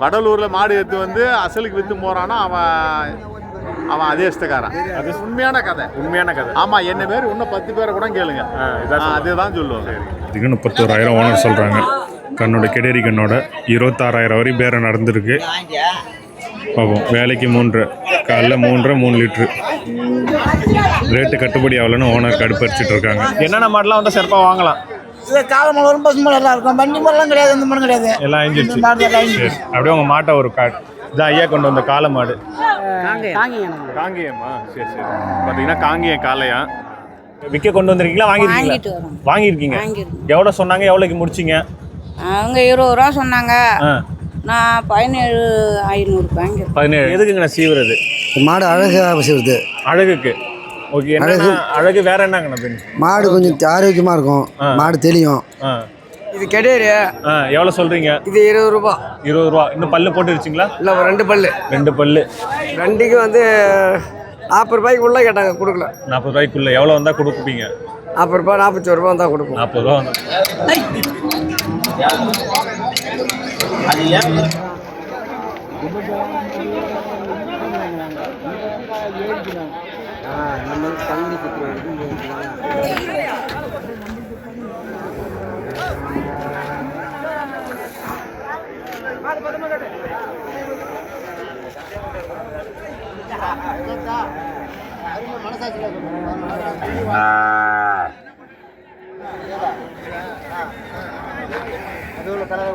வடலூரில் மாடு எடுத்து வந்து அசலுக்கு விற்று போகிறான்னா அவன் அவன் அதே இஷ்டக்காரன் அது உண்மையான கதை. உண்மையான கதை. ஆமாம் என்ன பேர்? இன்னும் பத்து பேரை கூட கேளுங்க. அதுதான் சொல்லுவாங்க. இதுக்கு முப்பத்தோராயிரம் ஓனர் சொல்கிறாங்க கண்ணோட கெடேரி கண்ணோட இருபத்தாறாயிரம் வரை பேரம் நடந்திருக்கு. பார்ப்போம் வேலைக்கு மூன்று காலைல மூன்றரை மூணு லிட்ரு. ரேட்டு கட்டுப்படி ஆகலைன்னு ஓனர் கடுப்பரிச்சிட்டு இருக்காங்க. என்னென்ன மாடலாம் வந்தால் சிறப்பாக வாங்கலாம்? இல்லை காலை மலை வரும் பசு மலை எல்லாம் இருக்கும். வண்டி மலைலாம் கிடையாது இந்த மரம் கிடையாது. எல்லாம் அழிஞ்சிருச்சு சரி அப்படியே உங்கள் மாட்டை ஒரு காட் இதான் ஐயா கொண்டு வந்த காளை மாடு. காங்கேயமா. சரி சரி. பார்த்தீங்கன்னா காங்கேயம் காளையா? விற்க கொண்டு வந்திருக்கீங்களா? வாங்கியிருக்கீங்களா? வாங்கிட்டு வரோம். வாங்கியிருக்கீங்க. எவ்வளோ சொன்னாங்க? எவ்வளோக்கு முடிச்சிங்க? அவங்க இருபது ரூபா சொன்னாங்க. ஆ. நான் பதினேழு ஐநூறு வாங்கியிருக்கேன் பதினேழு. எதுக்குங்கண்ணா சீவுறது? மாடு அழகாக செய்வது அழகுக்கு. ஓகே என்னன்னா அழகு. வேற என்னங்கண்ணா மாடு கொஞ்சம் ஆரோக்கியமாக இருக்கும். மாடு தெளியும். இது கிடையாது ஆ எவ்வளோ சொல்கிறீங்க இது இருபது ரூபா. இருபது ரூபா. இன்னும் பல்லு போட்டுருச்சிங்களா? இல்லை ஒரு ரெண்டு பல்லு. ரெண்டு பல்லு. ரெண்டுக்கு வந்து நாற்பது ரூபாய்க்கு உள்ள கேட்டாங்க கொடுக்கல. நாற்பது ரூபாய்க்குள்ள எவ்வளோ வந்தால் கொடுப்பீங்க? நாற்பது ரூபாய் நாற்பத்தோரு ரூபா தான் கொடுப்போம். நாற்பது ரூபா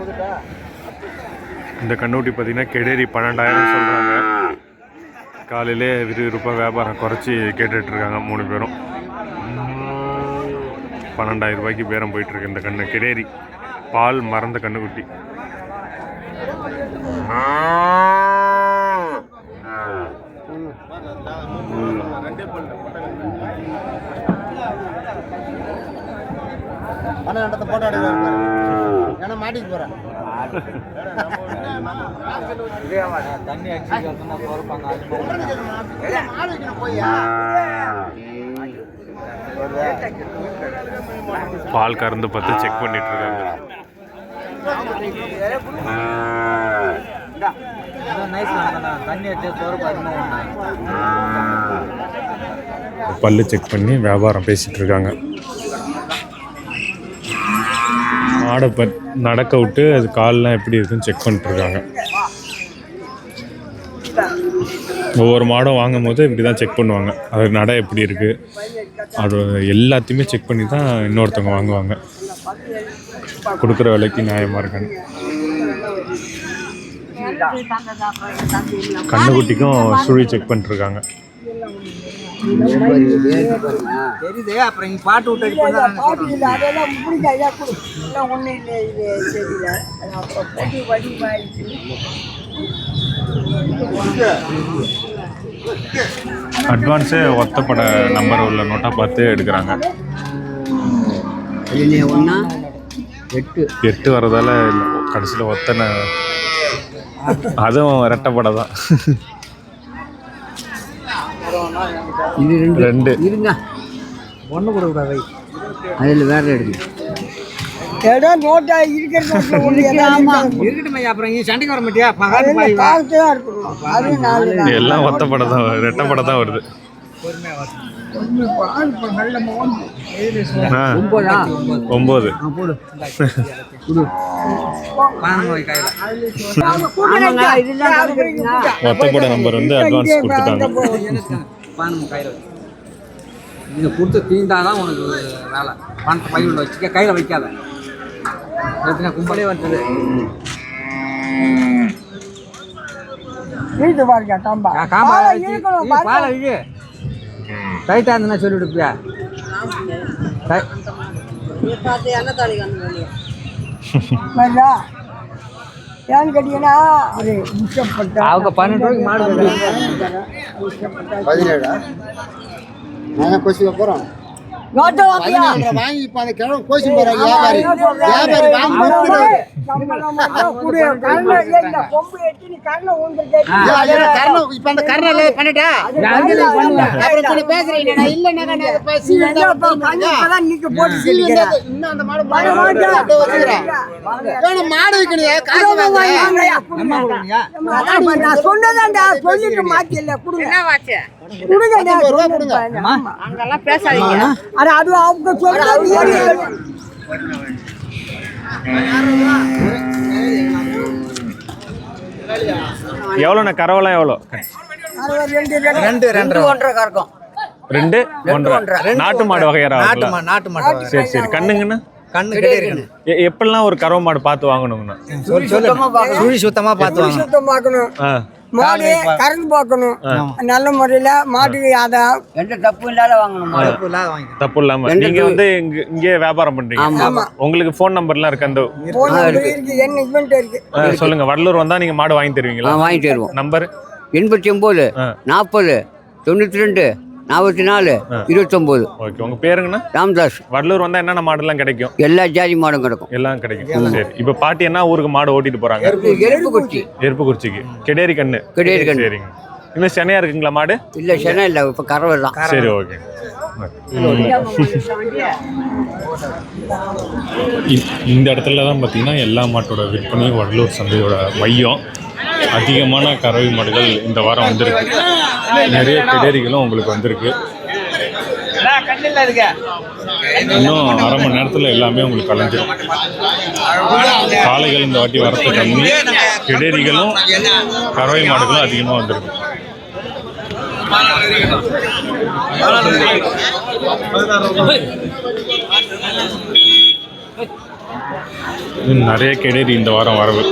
வந்தா இந்த கண்ணூட்டி பார்த்தீங்கன்னா கெடேரி பன்னெண்டாயிரம் சொல்கிறாங்க காலையிலே விறுவிறுப்பாக வியாபாரம் குறைச்சி கேட்டுட்ருக்காங்க மூணு பேரும். பன்னெண்டாயிரம் ரூபாய்க்கு பேரம் போயிட்டுருக்கு இந்த கண்ணு. கிடேரி பால் மறந்த கண்ணுக்குட்டி. பால் கறந்து பார்த்து செக் பண்ணிட்டு இருக்காங்க பல்லு செக் பண்ணி வியாபாரம் பேசிட்டு இருக்காங்க மாடை பட் நடக்க விட்டு அது கால்லாம் எப்படி இருக்குன்னு செக் பண்ணிட்டுருக்காங்க. ஒவ்வொரு மாடும் வாங்கும் போது இப்படி தான் செக் பண்ணுவாங்க. அது நடை எப்படி இருக்குது அது எல்லாத்தையுமே செக் பண்ணி தான் இன்னொருத்தவங்க வாங்குவாங்க. கொடுக்குற விலைக்கு நியாயமாக இருக்கான்னு. கண்ணுக்குட்டிக்கும் சுழி செக் பண்ணிட்டுருக்காங்க. தெரியுது அப்புறம் இங்கே பாட்டு விட்டு அதெல்லாம் பிடிக்காதா கொடு. இல்லை ஒன்றும் இல்லை இது தெரியல. அப்புறம் படி வடி மாறிடுச்சு அட்வான்ஸே ஒத்தப்பட நம்பர் உள்ள நோட்டாக பார்த்து எடுக்கிறாங்க. ஒன்றா எட்டு. எட்டு வரதால கடைசியில் ஒத்தனை. அதுவும் ரெட்டப்படை தான். இது ரெண்டு. ரெண்டு. இருங்க. ஒன்று கொடுக்கூடாது. அதில் வேற எடுங்க. ஏதோ நோட்டா இருக்கட்டும் அப்புறம் சண்டைக்கு வர மாட்டியா? தான் எல்லாம் ஒத்தப்படை தான் ரெட்டப்படை தான் வருது. கணக்கு ஒத்தப்படை நம்பர் வந்து அட்வான்ஸ் கொடுத்துட்டாங்க. பானம கையில் இதை கொடுத்து தீந்தாதான் உனக்கு வேலை. பணத்தை பையில் வச்சுக்க கையில் வைக்காத. எத்தனை கும்பலே வந்தது. வீட்டு பாருங்க கம்பா காம்பா பாலை வச்சு. இழு டைட்டாக இருந்ததுன்னா சொல்லி விடுப்பியா. ஏன்னு கேட்டீங்கன்னா? அது இஷ்டப்பட்ட அவங்க பன்னெண்டு ரூபாய்க்கு மாடு பதினேழா? நாங்கள் கொசிக்க போகிறோம் வாங்கி இப்போ அந்த கிழமை கோசி போகிற வியாபாரி. வியாபாரி வாங்கி இல்லை, இப்போ அந்த கரணம் இல்லை பண்ணிட்டா? அப்புறம் கொஞ்சம் பேசுறீங்க. என்ன அந்த மாடு வைக்கணும் சொன்னதான்டா, சொல்லிட்டு மாத்தி இல்ல, கொடுங்க. கொடுங்கடா, ஒரு கொடுங்க. அட, அது அவங்க எவ்வளோண்ணா கறவைலாம் எவ்வளோ? ரெண்டு, ரெண்டு. ஒன்றரை கறக்கும். ரெண்டு ஒன்றரை. நாட்டு மாடு வகையறா நாட்டு மா நாட்டு மாட்டு சரி சரி. கண்ணுங்கண்ணா? கண்ணு எப்படிலாம் ஒரு கறவை மாடு பார்த்து வாங்கணுங்கண்ணா? சுழி சுத்தமா பார்த்து பார்க்கணும். மாடு கறந்து பார்க்கணும் நல்ல முறையில மாட்டுக்கு அதை எந்த தப்பு இல்லாத வாங்கணும். தப்பு இல்லாத வாங்கி தப்பு இல்லாம. நீங்க வந்து இங்க இங்கே வியாபாரம் பண்றீங்க. உங்களுக்கு ஃபோன் நம்பர்லாம் இருக்கு அந்த போன் நம்பர் இருக்கு. என்ன இவன்ட்டு இருக்கு? சொல்லுங்க. வடலூர் வந்தா நீங்க மாடு வாங்கி தருவீங்களா? வாங்கி தருவோம். நம்பர் எண்பத்தி ஒம்பது ஆ. நாற்பது தொண்ணூற்றி ரெண்டு நாற்பத்தி நாலு இருபத்தொம்போது. ஓகே உங்க பேருங்கண்ணா? ராம்தாஸ். வடலூர் வந்தா என்னென்ன மாடுலாம் கிடைக்கும்? எல்லா ஜாதி மாடும் கிடக்கும். எல்லாம் கிடைக்கும். சரி இப்போ பாட்டி என்ன ஊருக்கு மாடு ஓட்டிட்டு போறாங்க? எறும்பு குச்சி எருப்புக்குறிச்சிக்கு கெடேரி கண்ணு. கெடேரி கண்ணு. சரிங்க. இன்னும் சென்னையா இருக்குங்களா மாடு? இல்லை சென்னை இல்லை இப்போ கறவை தான். சரி ஓகே. இந்த இடத்துல தான் பார்த்தீங்கன்னா எல்லா மாட்டோட விற்பனையும் வடலூர் சந்தையோட மையம். அதிகமான கறவை மாடுகள் இந்த வாரம் வந்திருக்கு. நிறைய கிடேரிகளும் உங்களுக்கு வந்திருக்கு. இன்னும் அரை மணி நேரத்தில் எல்லாமே உங்களுக்கு கலைஞ்சிடும் காளைகள் இந்த வாட்டி வரத்து கம்மி. கிடேரிகளும் கறவை மாடுகளும் அதிகமாக வந்திருக்கு. நிறைய கிடேரி இந்த வாரம் வரவு.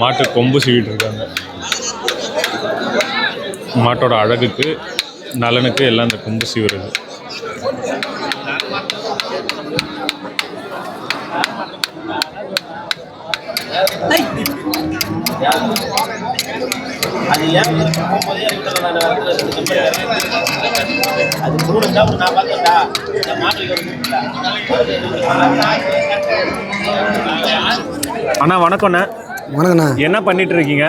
மாட்டு கொம்பு சீவிட்டு இருக்காங்க. மாட்டோட அழகுக்கு நலனுக்கு எல்லாம் இந்த கொம்பு சீவுறது. அண்ணா வணக்கம்ண்ணா. வணக்கண்ணா என்ன பண்ணிட்டு இருக்கீங்க?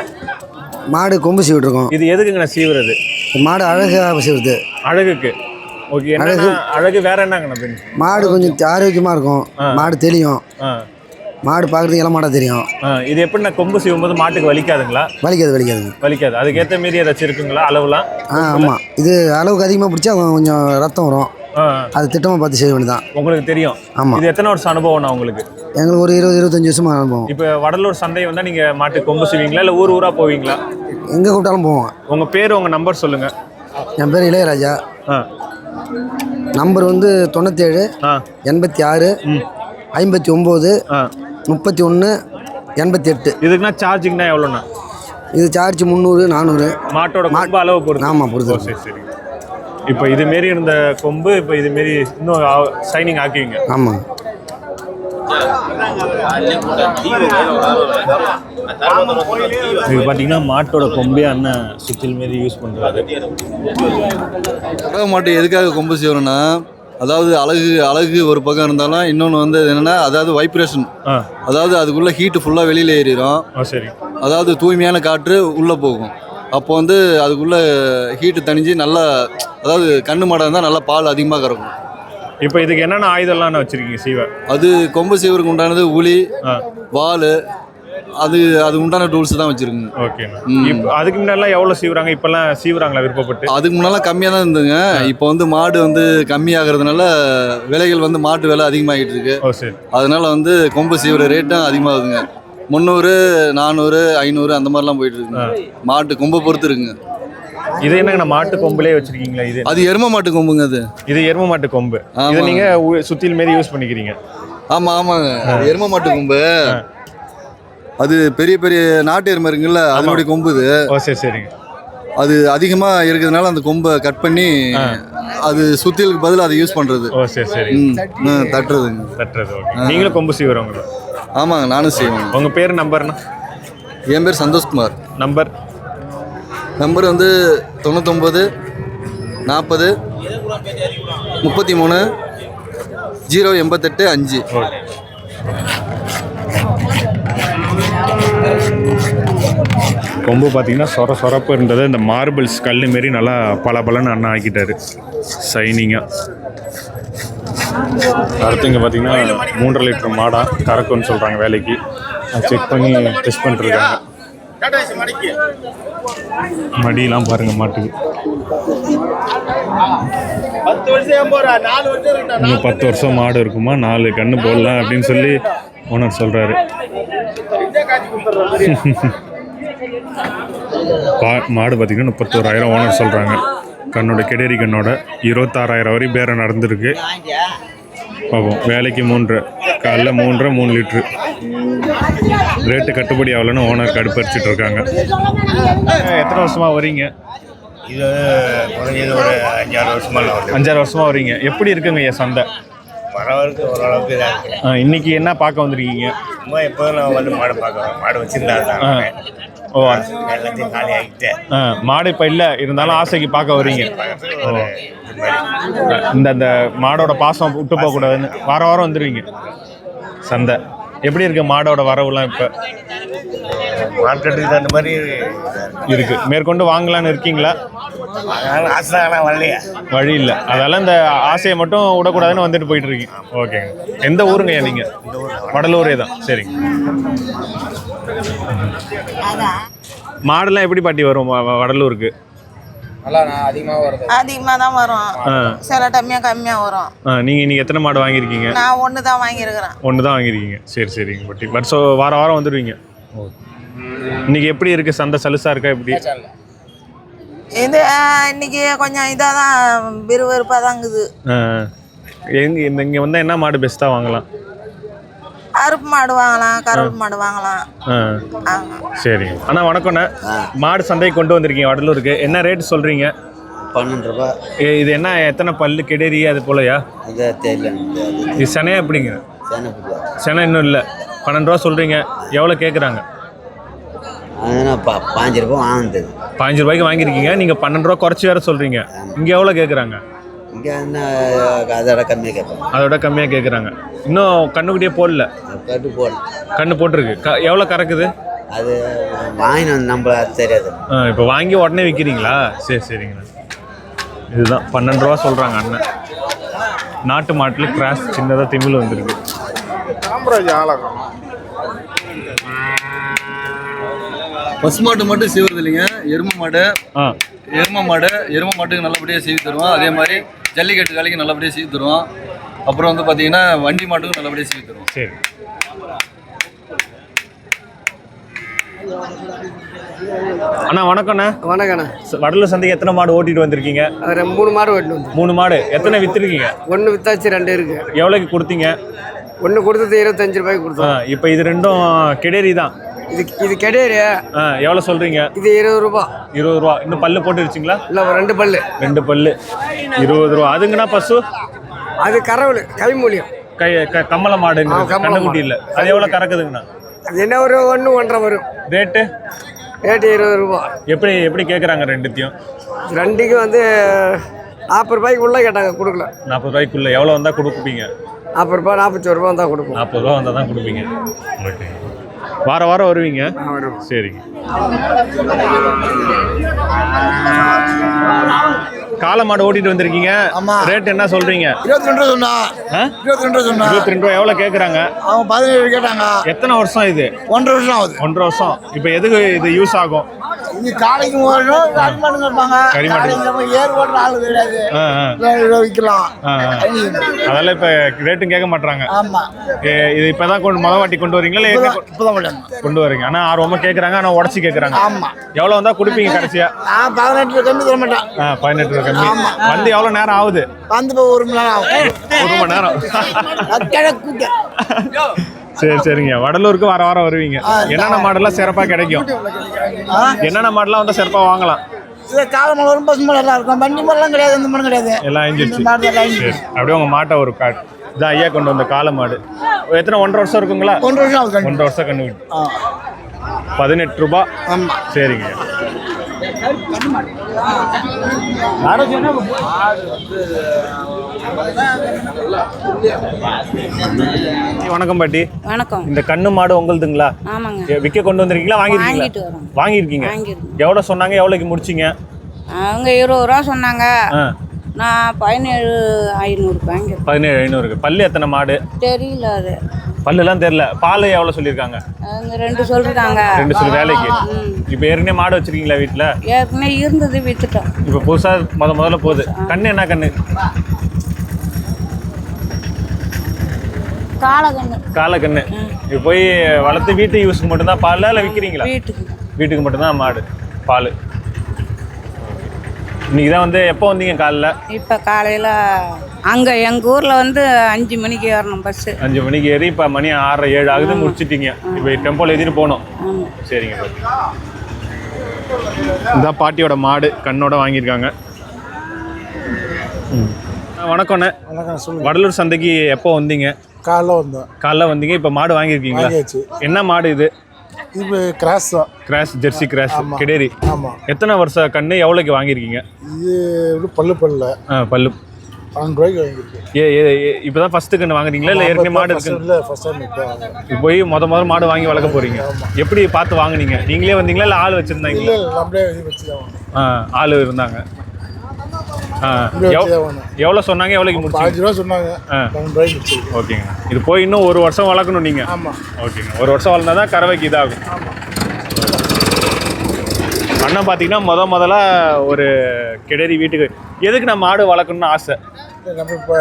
மாடு கொம்பு சீவிட்டுருக்கோம். இது எதுக்குங்கண்ணா சீவுறது? மாடு அழகாக சீவுறது. அழகுக்கு. ஓகே என்னன்னா அழகு. வேற என்னங்கண்ணா மாடு கொஞ்சம் ஆரோக்கியமாக இருக்கும். மாடு தெளியும். மாடு பார்க்குறதுக்கு இளமாடா தெரியும். இது எப்படிண்ணா கொம்பு சீவும்போது மாட்டுக்கு வலிக்காதுங்களா? வலிக்காது வலிக்காதுங்க வலிக்காது. அதுக்கேற்ற மீறி ஏதாச்சும் இருக்குங்களா அளவுலாம்? ஆ ஆமாம் இது அளவுக்கு அதிகமாக பிடிச்சா கொஞ்சம் ரத்தம் வரும். அது திட்டமாக பார்த்து செய்ய வேண்டியதான் உங்களுக்கு தெரியும். ஆமாம் இது எத்தனை வருஷம் அனுபவம்ண்ணா உங்களுக்கு? எங்களுக்கு ஒரு இருபது இருபத்தஞ்சி வருஷமாக அனுபவம். இப்போ வடலூர் சந்தை வந்தால் நீங்கள் மாட்டுக்கு கொம்பு செய்வீங்களா இல்லை ஊர் ஊராக போவீங்களா? எங்கே கூப்பிட்டாலும் போவோம். உங்கள் பேர் உங்கள் நம்பர் சொல்லுங்கள் என் பேர் இளையராஜா. ஆ. நம்பர் வந்து தொண்ணூற்றேழு ஆ. எண்பத்தி ஆறு ஐம்பத்தி ஒம்பது ஆ. முப்பத்தி ஒன்று எண்பத்தி எட்டு. இதுக்குன்னா சார்ஜிங்னா எவ்வளோண்ணா? இது சார்ஜ் முந்நூறு நானூறு. மாட்டோட கொம்பு அளவு பொறுத்து. ஆமா, ஓ, பொறுத்து. சரி சரி. இப்போ இது மாரி இருந்த கொம்பு இப்போ இது மாரி இன்னும் ஷைனிங் ஆக்குவீங்க. ஆமாங்க இது பார்த்தீங்கன்னா மாட்டோட கொம்பே அண்ணன் சுத்தில் மாரி யூஸ் பண்ணுறாரு மாட்டு எதுக்காக கொம்பு செய்யணும்னா அதாவது அழகு அழகு ஒரு பக்கம் இருந்தாலும் இன்னொன்று வந்து என்னென்னா அதாவது வைப்ரேஷன் அதாவது அதுக்குள்ளே ஹீட்டு ஃபுல்லாக வெளியில் ஏறிடும் சரி. அதாவது தூய்மையான காற்று உள்ளே போகும். அப்போ வந்து அதுக்குள்ளே ஹீட்டு தணிஞ்சு நல்லா அதாவது கண்ணு மாடாக இருந்தால் நல்லா பால் அதிகமாக கறக்கும். இப்போ இதுக்கு என்னென்ன ஆயுதம்லாம் வச்சிருக்கீங்க சீவை? அது கொம்பு செய்வருக்கு உண்டானது உளி வால் அது அது உண்டான டூல்ஸ் தான் வச்சுருக்குங்க. இப்போ அதுக்கு முன்னாடிலாம் எவ்வளோ சீவுறாங்க? இப்போல்லாம் சீவுறாங்களா விருப்பப்பட்டு? அதுக்கு முன்னெல்லாம் கம்மியாக தான் இருந்துங்க இப்போ வந்து மாடு வந்து கம்மியாகிறதுனால விலைகள் வந்து மாட்டு விலை அதிகமாகிட்டு இருக்கு. அதனால வந்து கொம்பு சீவுற ரேட்டும் அதிகமாகுதுங்க. முந்நூறு நானூறு ஐநூறு அந்த மாதிரிலாம் போயிட்டு இருக்குங்க. மாட்டு கொம்பை பொறுத்து இருக்குங்க. இது என்னங்கண்ணா மாட்டு கொம்புலே வச்சிருக்கீங்களா இது? அது எரும மாட்டு கொம்புங்க அது. இது எரும மாட்டு கொம்பு. ஆமா. இதை நீங்க சுத்தில் மாரி யூஸ் பண்ணிக்கிறீங்க. ஆமாம் ஆமாங்க. எரும மாட்டு கொம்பு. அது பெரிய பெரிய நாட்டு எருமை இருக்குல்ல அதனுடைய கொம்பு இது ஓ சரி சரிங்க. அது அதிகமாக இருக்கிறதுனால அந்த கொம்பை கட் பண்ணி அது சுத்தியலுக்கு பதில் அதை யூஸ் பண்ணுறது ஓ சரி சரி. ம் ம், தட்டுறதுங்க. தட்டுறது ஓகே. நீங்களும் கொம்பு சீவுறவங்க தான் ஆமாங்க நானும் செய்வேங்க. உங்கள் பேர் நம்பர்னா? என் பேர் சந்தோஷ்குமார். நம்பர்? நம்பர் வந்து தொண்ணூத்தொம்பது நாற்பது முப்பத்தி மூணு ஜீரோ எண்பத்தெட்டு அஞ்சு. கொம்பு பார்த்தீங்கன்னா சொர சொரப்பு இருந்தது. இந்த மார்பிள்ஸ் கல் மாரி நல்லா பல பலன்னு அண்ணா ஆக்கிட்டாரு. சைனிங்காக அடுத்து இங்கே பார்த்தீங்கன்னா மூன்றரை லிட்டர் மாடா கறக்குன்னு சொல்கிறாங்க வேலைக்கு. செக் பண்ணி டெஸ்ட் பண்ணிட்டுருக்காங்க மடியெல்லாம் பாருங்கள் மாட்டுக்கு. இன்னும் பத்து வருஷம் மாடு இருக்குமா? நாலு கண்ணு போடலாம் அப்படின்னு சொல்லி ஓனர் சொல்கிறாரு மாடு பார்த்தீங்கன்னா முப்பத்தோராயிரம் ஓனர் சொல்கிறாங்க கண்ணோட கெடேரி கண்ணோட இருபத்தாறாயிரம் வரை பேரம் நடந்திருக்கு. பார்ப்போம் வேலைக்கு மூன்று காலைல மூன்றரை மூணு லிட்ரு. ரேட்டு கட்டுப்படி ஆகலைன்னு ஓனர் கடுப்பரிச்சிட்டு இருக்காங்க. எத்தனை வருஷமா வரீங்க? இது ஒரு அஞ்சாறு வருஷமா நான் வந்து அஞ்சாறு வருஷமா வரீங்க. எப்படி இருக்குங்க என் சந்தை? வரவருக்கு ஓரளவுக்கு இதாக இருக்கு. ஆ, இன்னைக்கு என்ன பார்க்க வந்திருக்கீங்க? சும்மா எப்போதும் நான் வந்து மாடு பார்க்குறேன் மாடு வச்சிருந்தாங்க ஆ. ஓ. எல்லாத்தையும் காலி ஆகிட்டு ஆ, மாடு இப்போ இல்லை இருந்தாலும் ஆசைக்கு பார்க்க வரீங்க ஒரு இது மாதிரி. இந்த அந்த மாடோட பாசம் விட்டு போகக்கூடாதுன்னு வாரம் வாரம் வந்துடுவீங்க சந்தை. எப்படி இருக்கு மாடோட வரவுலாம் இப்போ? மார்க்கெட்டுக்கு தகுந்த மாதிரி இருக்கு. மேற்கொண்டு வாங்கலான்னு இருக்கீங்களா? அதனால ஆசை ஆனால் வரலையா வழி இல்லை. அதெல்லாம் இந்த ஆசையை மட்டும் விடக்கூடாதுன்னு வந்துட்டு போயிட்டு இருக்கீங்க. ஓகேங்க. எந்த ஊருங்கய்யா நீங்க? வடலூரே தான். சரிங்க. மாடெல்லாம் எப்படி பாட்டி வரும் வ- வ- வடலூருக்கு? அதிகமாக தான் வரும். ஆ. சில டைமியாக கம்மியாக வரும். ஆ நீங்கள் நீங்கள் எத்தனை மாடு வாங்கியிருக்கீங்க? நான் ஒன்று தான் வாங்கியிருக்கிறேன். ஒன்று தான் வாங்கியிருக்கீங்க. சரி சரிங்க பாட்டி வருஷம் வாரம் வாரம் வந்துடுவீங்க? இன்னைக்கு எப்படி இருக்கு? சந்தை சலுசா இருக்கா எப்படி? இது இன்னைக்கு கொஞ்சம் இதாக தான் விறுவிறுப்பாக தாங்குது ஆ, எங்க இந்த இங்கே வந்தால் என்ன மாடு பெஸ்ட்டாக வாங்கலாம்? அறுப்பு மாடு வாங்கலாம் கருப்பு மாடு வாங்கலாம். சரிங்க அண்ணா வணக்கண்ணே மாடு சந்தைக்கு கொண்டு வந்திருக்கீங்க வடலூருக்கு. என்ன ரேட் சொல்கிறீங்க பன்னெண்டு ரூபா. இது என்ன எத்தனை பல்லு கெடேரி அது போலயா? அது தெரியல இது செனையா எப்படிங்க? செனை இன்னும் இல்லை. பன்னெண்டு ரூபா சொல்கிறீங்க எவ்வளோ கேட்குறாங்க பாஞ்சு ரூபா வாங்கினது. பாஞ்சு ரூபாய்க்கு வாங்கியிருக்கீங்க. நீங்கள் பன்னெண்டு ரூபா குறைச்சி வேற சொல்கிறீங்க இங்கே எவ்வளோ கேட்குறாங்க இங்கே என்ன அதோட கம்மியாக கேட்பேன் அதோட கம்மியாக கேட்குறாங்க இன்னும் கண்ணுக்குட்டியே போடல. கட்டு போடணும் கண்ணு போட்டிருக்கு. க எவ்வளோ கறக்குது? அது வாங்கின நம்மள அது தெரியாது. ஆ இப்போ வாங்கி உடனே விற்கிறீங்களா சரி சரிங்கண்ணா. இதுதான். பன்னெண்டு ரூபா சொல்கிறாங்க அண்ணன். நாட்டு மாட்டில் கிராஸ் சின்னதாக திமிழ் வந்திருக்கு. பசு மாட்டு மட்டும் செய்வது இல்லைங்க. எருமை மாடு. ஆ. எருமை மாடு எருமை மாட்டுக்கு நல்லபடியாக செய்து தருவோம் அதே மாதிரி ஜல்லிக்கட்டு காலைக்கு நல்லபடியாக செய்து தருவோம் அப்புறம் வந்து பார்த்தீங்கன்னா வண்டி மாட்டுக்கும் நல்லபடியாக செய்து தருவோம் சரி. அண்ணா வணக்கண்ணா வணக்கண்ணா வடலூர் சந்தைக்கு எத்தனை மாடு ஓட்டிட்டு வந்திருக்கீங்க? மூணு மாடு வந்து மூணு மாடு. எத்தனை வித்துருக்கீங்க? ஒன்று வித்தாச்சு ரெண்டு இருக்கு. எவ்வளோக்கு கொடுத்தீங்க? ஒன்று கொடுத்தது இருபத்தஞ்சு ரூபாய்க்கு கொடுத்தோம். இப்போ இது ரெண்டும் கிடேரி தான். இது இது ஆ எவ்வளோ சொல்கிறீங்க இது இருபது ரூபா. இருபது ரூபா. இன்னும் பல்லு போட்டுருச்சிங்களா? இல்லை ஒரு ரெண்டு பல்லு. ரெண்டு பல்லு. இருபது ரூபா. அதுங்கண்ணா பசு? அது கரவல் கைமூலியம் கை கம்மல கம்மல கண்ணுக்குட்டி மாடு. இல்லை. அது எவ்வளோ கறக்குதுங்கண்ணா? அது என்ன ஒரு ஒன்று ஒன்றரை வரும். ரேட்டு? ரேட்டு இருபது ரூபா. எப்படி எப்படி கேட்குறாங்க ரெண்டுத்தையும்? ரெண்டுக்கும் வந்து நாற்பது ரூபாய்க்கு உள்ளே கேட்டாங்க கொடுக்கல. நாற்பது ரூபாய்க்குள்ள எவ்வளோ வந்தால் கொடுப்பீங்க? நாற்பது ரூபா நாற்பத்தோரு ரூபா தான் கொடுப்போம். நாற்பது ரூபா வந்தால் தான் கொடுப்பீங்க. ஓகே வாரம் வாரம் வருவீங்க சரிங்க காளை மாடு ஓட்டிட்டு வந்திருக்கீங்க. ஆமா. ரேட் என்ன சொல்றீங்க? இருபத்தி ரெண்டு ரூபா சொன்னா? இருபத்தி ரெண்டு ரூபா சொன்னா. இருபத்தி ரெண்டு ரூபா எவ்வளோ கேட்குறாங்க அவங்க பதினேழு கேட்டாங்க. எத்தனை வருஷம் இது? ஒன்றரை வருஷம் ஆகுது. ஒன்றரை வருஷம். இப்போ எதுக்கு இது யூஸ் ஆகும்? இது காலைக்கு வரணும் கரிமாடுங்க இருப்பாங்க. கரிமாடு. காலைக்கு நம்ம ஏர் ஆளு கிடையாது. விற்கலாம். அதெல்லாம் இப்போ ரேட்டும் கேட்க மாட்டாங்க ஆமா. இது இப்பதான் கொண்டு முத வாட்டி கொண்டு வரீங்களா இல்லை இப்பதான் கொண்டு வரீங்க. ஆனா ஆர்வமா கேக்குறாங்க ஆனா உடச்சி கேக்குறாங்க. ஆமா. எவ்வளவு வந்தா கொடுப்பீங்க கடைசியா? பதினெட்டு கம்மி தர மாட்டேன். பதினெட்டு கம்மி வந்து எவ்வளவு நேரம் ஆகுது? வந்து ஒரு மணி நேரம் ஆகும். ஒரு மணி நேரம் சரி சரிங்க. வடலூருக்கு வார வாரம் வருவீங்க. என்னென்ன மாடெல்லாம் சிறப்பா கிடைக்கும்? என்னென்ன மாடெல்லாம் வந்தா சிறப்பா வாங்கலாம்? காலை மலை வரும் பசு மலை இருக்கும். வண்டி மலைலாம் கிடையாது இந்த மரம் கிடையாது. எல்லாம் அழிஞ்சிருச்சு. அப்படியே உங்கள் மாட்டை ஒரு காட் இதான் ஐயா கொண்டு வந்த காளை மாடு. எத்தனை ஒன்றரை வருஷம் இருக்குங்களா? ஒன்றரை வருஷம் ஆகுது. ஒன்றரை வருஷம் கண்ணு ஆ. பதினெட்டு ரூபா. சரிங்க. வணக்கம் பாட்டி. வணக்கம். இந்த கண்ணு மாடு உங்களுதுங்களா? ஆமாங்க. விற்க கொண்டு வந்திருக்கீங்களா? வாங்கிட்டு வாங்கியிருக்கீங்க. எவ்வளோ சொன்னாங்க? எவ்வளோக்கு முடிச்சிங்க? அவங்க இருபது ரூபா சொன்னாங்க. நான் பதினேழு ஐநூறு வாங்கியிருக்கேன் பதினேழு ஐநூறுக்கு பல்லு எத்தனை மாடு? தெரியல அது. பல்லுலாம் தெரில பால் எவ்வளோ சொல்லியிருக்காங்க? அவங்க ரெண்டு சொல்லிருக்காங்க ரெண்டு சொல்லு வேலைக்கு. இப்போ ஏற்கனவே மாடு வச்சிருக்கீங்களா வீட்டில் ஏற்கனவே இருந்தது வித்துட்டோம் இப்போ புதுசாக முத முதல்ல போகுது. கண்ணு என்ன கண்ணு? காலகண்ணு காலை கண்ணு. இப்போ போய் வளர்த்து வீட்டு யூஸ்க்கு மட்டும்தான் பால் இல்லை விற்கிறீங்களா வீட்டுக்கு. வீட்டுக்கு மட்டும்தான் மாடு பால். இன்னைக்கு தான் வந்து எப்போ வந்தீங்க காலைல? இப்போ காலையில் அங்கே எங்கள் ஊரில் வந்து அஞ்சு மணிக்கு ஏறணும் பஸ்ஸு அஞ்சு மணிக்கு ஏறி இப்போ மணி ஆறரை ஏழு ஆகுது முடிச்சிட்டீங்க. இப்போ டெம்போவில் ஏற்றிட்டு போகணும். சரிங்க இதான் பாட்டியோட மாடு கண்ணோட வாங்கியிருக்காங்க. வணக்கண்ணே வடலூர் சந்தைக்கு எப்போ வந்தீங்க? காலைல வந்தோம். காலைல வந்தீங்க இப்போ மாடு வாங்கியிருக்கீங்களா? வாங்கியாச்சு. என்ன மாடு இது? இப்போ கிராஸ் தான். கிராஸ் ஜெர்சி கிராஸ் ஆமா. கிடேரி ஆமாம் எத்தனை வருஷ கண்ணு எவ்வளோக்கு வாங்கியிருக்கீங்க? இது ஒரு பல்லு பல்ல. ஆ பல்லு. பன்னெண்டு ரூபாய்க்கு வாங்கியிருக்கேன் ஏ ஏ இப்போ தான் ஃபஸ்ட்டு கண்ணு வாங்குறீங்களா இல்லை ஏற்கனவே மாடு இருக்கு. இல்லை ஃபர்ஸ்ட் டைம் போய் முத முதல் மாடு வாங்கி வளர்க்க போறீங்க. எப்படி பார்த்து வாங்குனீங்க? நீங்களே வந்தீங்களா? இல்லை ஆள் இல்லை வச்சுருந்தாங்களா? இல்லை நம்மளே இது வச்சு ஆ ஆள் இருந்தாங்க ஆ இப்படி வச்சு எவ்- தான் வாங்கணும் எவ்வளோ சொன்னாங்க? எவ்வளோக்கு பாஞ்சு ரூபா சொன்னாங்க. ஓகேங்க. இது போய் இன்னும் ஒரு வருஷம் வளர்க்கணும் நீங்கள் ஆமாம் ஓகேங்க. ஒரு வருஷம் வளர்ந்தா தான் கறவைக்கு இதாகும். அண்ணன் பார்த்தீங்கன்னா முத முதல்ல ஒரு கிடரி வீட்டுக்கு எதுக்கு நான் மாடு வளர்க்கணும்னு ஆசை? நம்ம இப்போ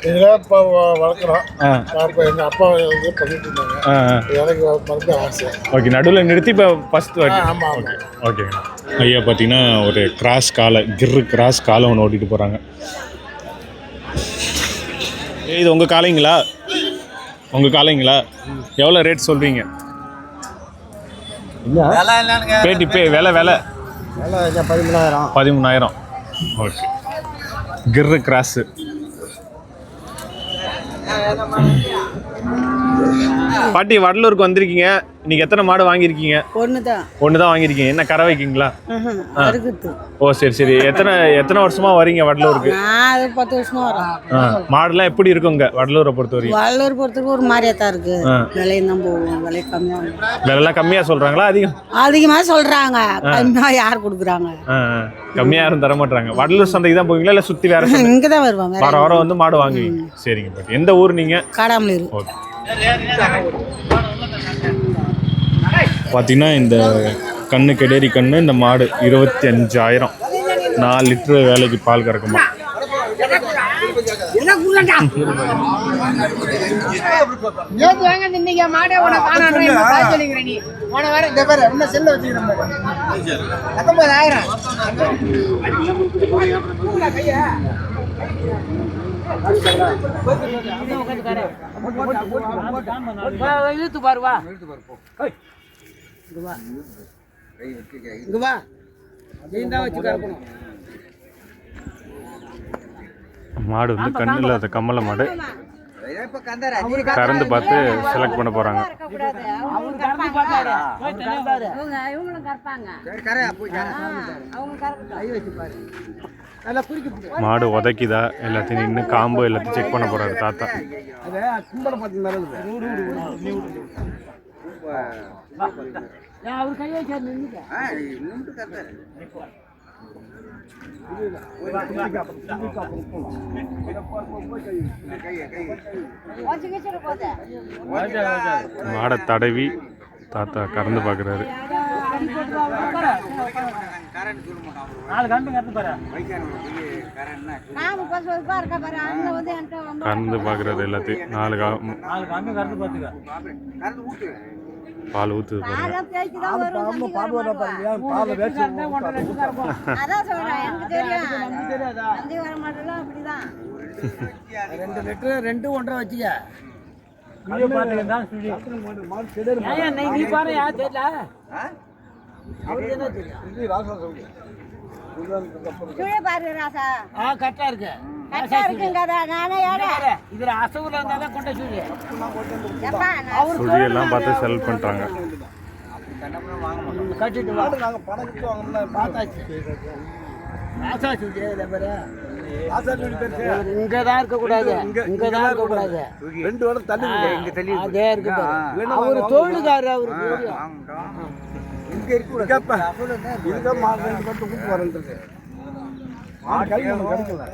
இதெல்லாம் இப்போ வளர்க்குறோம் இப்போ எங்கள் அப்பா வந்து பண்ணிட்டு இருந்தாங்க. ஆ ஆ. எனக்கு மறுபடியும் ஆசை. ஓகே நடுவில் நிறுத்தி இப்போ ஃபஸ்ட் வாட்டி. ஆ, ஆமா, ஆமா. Okay okay. ஐயா பார்த்தீங்கன்னா ஒரு கிராஸ் காலை கிர்ரு கிராஸ் காலை ஒன்று ஓட்டிட்டு போகிறாங்க ஏய் இது உங்கள் காலைங்களா? உங்கள் காலைங்களா? எவ்வளோ ரேட் சொல்கிறீங்க பேட்டி பே விலை விலை. பதிமூணாயிரம். பதிமூணாயிரம். ஓகே. கிர்ரு கிராஸு 哎他妈！பாட்டி வடலூருக்கு வந்திருக்கீங்க. இன்னைக்கு எத்தனை மாடு வாங்கியிருக்கீங்க? ஒன்று தான் ஒன்று தான் வாங்கியிருக்கீங்க. என்ன கரை வைக்கிங்களா? ஓ சரி சரி. எத்தனை எத்தனை வருஷமா வரீங்க வடலூருக்கு? பத்து வருஷமா வரேன். ஆ மாடுலாம் எப்படி இருக்குங்க வடலூரை பொறுத்த வரைக்கும்? வள்ளூர் பொறுத்தவரைக்கும் ஒரு மாதிரியா தான் இருக்கு. விலையும் தான் போவோம் விலை கம்மியாக விலைலாம் கம்மியாக சொல்கிறாங்களா அதிகம்? அதிகமாக சொல்கிறாங்க கம்மியாக யார் கொடுக்குறாங்க? ஆ ஆ. கம்மியா யாரும் தர மாட்டாங்க வடலூர் சந்தைக்கு தான் போவீங்களா இல்லை சுற்றி வேற இங்கே தான் வருவாங்க வாரம் வாரம் வந்து மாடு வாங்குவீங்க. சரிங்க பாட்டி. எந்த ஊர் நீங்கள் காடாமலூர் ஓகே. பார்த்தீங்கன்னா இந்த கண்ணு கெடேரி கண்ணு இந்த மாடு இருபத்தி அஞ்சாயிரம் நாலு லிட்டரு வேலைக்கு பால் கறக்குமா நேத்து பேர் இழுத்து பாருவா இங்க வா தான் வச்சு கறக்கணும் மாடு வந்து கண்ணு இல்லாத கம்மல மாடு கறந்து பார்த்து செலக்ட் பண்ண நல்லா குறிக்க மாடு உதைக்குதா எல்லாத்தையும் நின்று காம்பு எல்லாத்தையும் செக் பண்ண போகிறாரு தாத்தா. மாடை தடவி தாத்தா கறந்து பார்க்குறாரு கறந்து பார்க்குறாரு எல்லாத்தையும் நாலு. பால் அப்படிதான். ரெண்டு லிட்டர் ரெண்டு ஒன்றரை வச்சுக்க. நீ பாரு தெரியல? சுழி பாரு ராசா. ஆ கரெக்டா இருக்கு. கரெக்டா இருக்குங்கடா நானே ஏடா. இதுல அசவுல இருந்தா தான் கொண்ட சூரிய பார்த்து செல் கட்டிட்டு வா. நாங்க பணம் கிட்ட வாங்கணும் பார்த்தாச்சு. ஆசா சூரிய இதை பாரு. இங்க தான் இருக்க கூடாது. இங்க தான் இருக்க கூடாது. ரெண்டு வாரம் தள்ளி இங்க தள்ளி அதே இருக்கு. அவரு தொழிலுக்காரு அவருக்கு இருக்க இதுதான் மாடு ரெண்டு கட்டு கூட்டு வரன்றது கிடைக்கல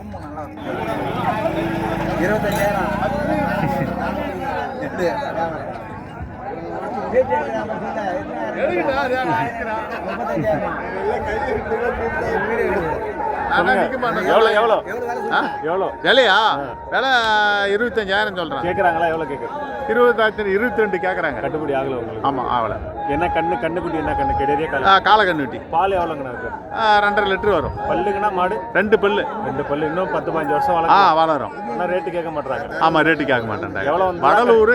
இருபத்தஞ்சாயிரம் எவ்வளோ எவ்வளோ? எவ்வளோ விலையா? விலை இருபத்தஞ்சாயிரம் சொல்கிறேன் கேட்குறாங்களா எவ்வளோ கேட்குறது இருபத்தாயிரத்தி இருபத்தி ரெண்டு கேட்குறாங்க கட்டுப்படி ஆகலை உங்களுக்கு. ஆமாம் ஆகலை. என்ன கண்ணு கண்ணுக்குட்டி என்ன கண்ணு? கிடையவே கண்ணு காலக்கண்ணுட்டி பால் எவ்வளோங்கண்ணா இருக்கு? ரெண்டரை லிட்டர் வரும். பல்லுங்கண்ணா மாடு? ரெண்டு பல்லு. ரெண்டு பல்லு. இன்னும் பத்து பதினஞ்சு வருஷம் ஆ வளர்க்கும் வளரும். ஆனால் ரேட்டு கேட்க மாட்டாங்க ஆமாம் ரேட்டு கேட்க மாட்டேன்டா எவ்வளோ வடலூர்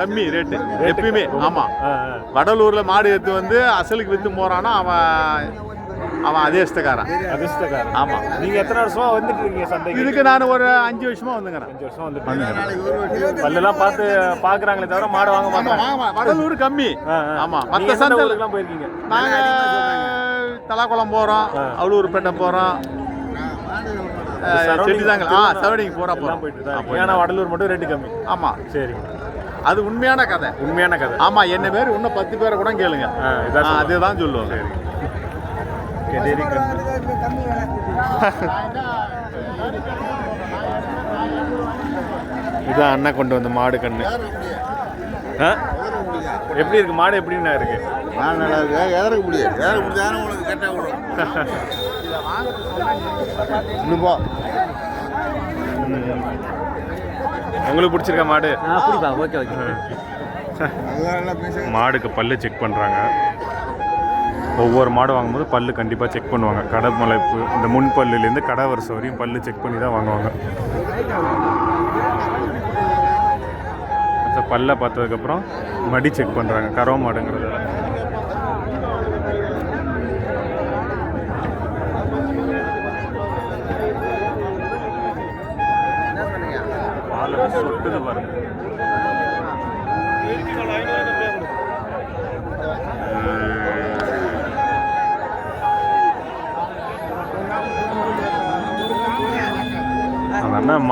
கம்மி ரேட்டு. எப்பயுமே ஆமாம் ஆ ஆ. வடலூரில் மாடு எடுத்து வந்து அசலுக்கு விற்று போகிறான்னா அவன் அவன் அதே இஷ்டக்காரன் அதிர்ஷ்டக்காரன். ஆமாம் நீங்கள் எத்தனை வருஷமா வந்துட்டு இருக்கீங்க சந்தைக்கு? இதுக்கு நான் ஒரு அஞ்சு வருஷமா வந்துங்கிறேன் அஞ்சு வருஷம் வந்துட்டு பல்லெல்லாம் பார்த்து பார்க்குறாங்களே தவிர மாடு வாங்க மாட்டாங்க. ஆமா. வடலூர் கம்மி. ஆ, ஆ. ஆமா. நீங்க மற்ற எந்தெந்த சந்தை ஊருக்குலாம் போயிருக்கீங்க? நாங்க தலாக்குளம் போறோம் அவலூர்பேட்டை போறோம். செட்டிதாங்க. ஆ போயிட்டு தான் ஏன்னா வடலூர் மட்டும் ரேட்டு கம்மி. ஆமா. சரிங்க அது உண்மையான கதை. உண்மையான கதை. ஆமா என்ன பேர் இன்னும் பத்து பேரை கூட கேளுங்க. அதுதான் சொல்லுவாங்க கெடேரி கண்ணு இதான் அண்ணா கொண்டு வந்த மாடு கண்ணு. ஆ? எப்படி இருக்கு? மாடு எப்படிண்ணா இருக்கு? எதற்கு முடியாது? எதற்கு முடியாது உனக்கு கரெக்டாக விடும் இன்னும் உங்களுக்கு பிடிச்சிருக்க மாடு? Okay okay. மாடுக்கு பல்லு செக் பண்ணுறாங்க ஒவ்வொரு மாடு வாங்கும்போது பல்லு கண்டிப்பாக செக் பண்ணுவாங்க. கடை முளைப்பு இந்த முன் பல்லுலேருந்து கடை வருஷம் வரையும் பல்லு செக் பண்ணி தான் வாங்குவாங்க. பல்ல பல்லை பார்த்ததுக்கப்புறம் மடி செக் பண்ணுறாங்க கறவை மாடுங்கிறது.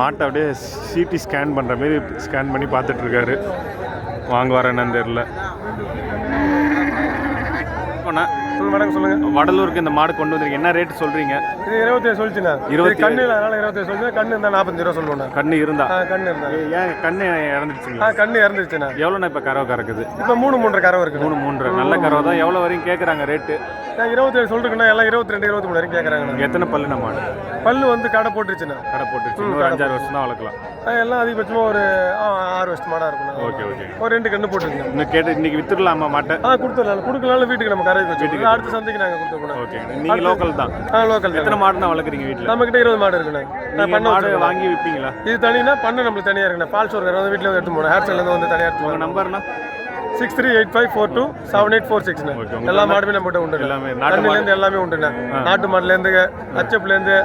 மாட்டை அப்படியே சிடி ஸ்கேன் பண்ணுற மாரி ஸ்கேன் பண்ணி பார்த்துட்டு இருக்காரு வாங்குவார் என்னன்னு தெரில வணக்கம் சொல்லுங்க. வடலூருக்கு இந்த மாடு கொண்டு வந்திருக்கீங்க. என்ன ரேட் சொல்றீங்க? இது இருபத்தேழு சொல்லிச்சுண்ணா. இருபத்தி கண்ணு அதனால இருபத்தேழு சொல்லிச்சு கண்ணு இருந்தால் நாற்பத்தஞ்சு ரூபா சொல்லுவோண்ணா. கண்ணு இருந்தா? கண்ணு இருந்தா. ஏன் கண்ணு இறந்துருச்சுங்களா? கண்ணு இறந்துருச்சுண்ணா. எவ்வளோண்ணா இப்போ கறவை கறக்குது? இப்போ மூணு மூன்றரை கறவை இருக்கு மூணு மூன்று நல்ல கறவை தான். எவ்வளோ வரையும் கேட்குறாங்க ரேட்டு நான் இருபத்தேழு சொல்லிருக்கேண்ணா எல்லாம் இருபத்தி ரெண்டு இருபத்தி மூணு வரைக்கும் கேட்குறாங்கண்ணா எத்தனை பல்லுண்ணா மாடு பல்லு வந்து கடை போட்டுருச்சுண்ணா. கடை போட்டுருச்சு. ஒரு அஞ்சாறு வருஷம் தான் வளர்க்கலாம். எல்லாம் அதிகபட்சமாக ஒரு ஆறு வருஷம் மாடா இருக்குண்ணா. Okay okay. ஒரு ரெண்டு கண்ணு போட்டுருக்குண்ணா இன்னும் கேட்டு இன்னைக்கு வித்துடலாமா மாட்டை? ஆ கொடுத்துடலாம் கொடுக்கலாம்ல வீட்டுக்கு நம்ம கரைக்கு வச்சு அடுத்த சந்தைக்கு நாங்கள் கொடுத்துருக்கோம் ஓகே நீங்கள் லோக்கல் தான். ஆ லோக்கல் எத்தனை மாடு தான் வளர்க்குறீங்க வீட்டில் நம்ம கிட்ட இருபது மாடு இருக்குண்ணா. பண்ண மாடு. வாங்கி விற்பீங்களா இது தனினா பண்ண நம்மளுக்கு தனியாக இருக்குண்ணா. பால் சோறு வீட்டில் வந்து எடுத்து போனோம் ஹேர் ஸ்டைலேருந்து வந்து தனியாக எடுத்து நம்பர்னா six three eight five four two seven eight four six எல்லா மாடுமே நம்ம உண்டு எல்லாமே? நாட்டுலேருந்து எல்லாமே உண்டுண்ணா நாட்டு மாடுலேருந்து அச்சப்புலேருந்து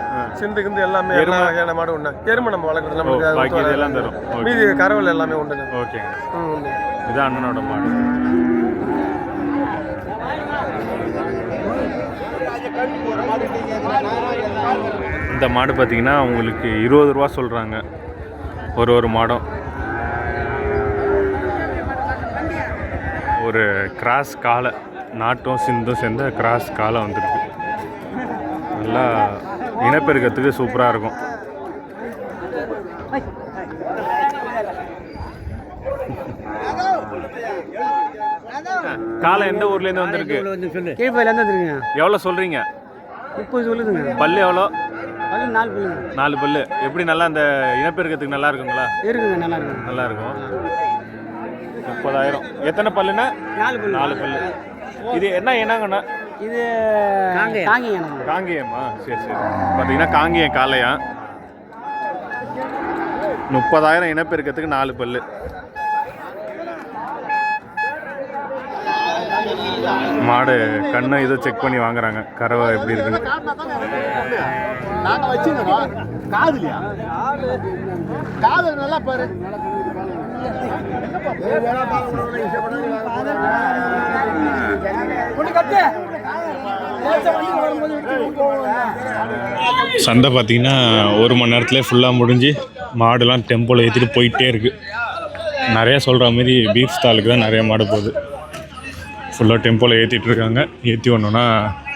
சிந்துக்குந்து எல்லாமே எல்லா? வகையான மாடு உண்டு எருமை நம்ம வளர்க்குறது. Okay. மீதி கரவல் எல்லாமே உண்டுண்ணா ஓகேங்க ம் இதான் அண்ணனோட மாடு. இந்த மாடு பார்த்தீங்கன்னா உங்களுக்கு இருபது ரூபா சொல்கிறாங்க ஒரு ஒரு மாடம். ஒரு கிராஸ் காலை நாட்டும் சிந்தும் சேர்ந்த கிராஸ் காலை வந்திருக்கு. நல்லா இனப்பெருக்கத்துக்கு சூப்பராக இருக்கும். காலை எந்த ஊர்லேருந்து வந்திருக்கு? எவ்வளோ சொல்கிறீங்க முப்பது சொல்லுதுங்க பல்லு எவ்வளோ நாலு நாலு பல்லு. எப்படி நல்லா அந்த இனப்பெருக்கத்துக்கு நல்லா இருக்குங்களா? இருக்குங்க நல்லா இருக்குங்க நல்லா இருக்கும். முப்பதாயிரம். எத்தனை பல்லுண்ணா? நாலு பல்லு. நாலு பல்லு. இது என்ன என்னங்கண்ணா இது காங்கிங்க காங்கேயமா. சரி சரி. பார்த்தீங்கன்னா காங்கேயம் காளையா? முப்பதாயிரம் இனப்பெருக்கத்துக்கு நாலு பல்லு. மாடு கண்ணு இதை செக் பண்ணி வாங்குறாங்க. கறவை எப்படி இருக்குன்னு. நாங்க வச்சுக்கிறோம் காதுலையா? காது நல்லா பாரு. சந்தை பார்த்தீங்கன்னா ஒரு மணி நேரத்துலேயே ஃபுல்லாக முடிஞ்சு மாடுலாம் டெம்போவில் ஏற்றிட்டு போயிட்டே இருக்குது நிறையா சொல்கிற மாதிரி பீஃப் ஸ்டாலுக்கு தான் நிறைய மாடு போகுது. ஃபுல்லாக டெம்போவில் ஏற்றிட்டு இருக்காங்க. ஏற்றி ஒன்றுனா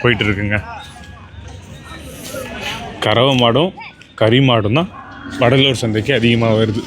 போயிட்டு இருக்குங்க. கறவை மாடும் கறி மாடும் தான் வடலூர் சந்தைக்கு அதிகமாக வருது.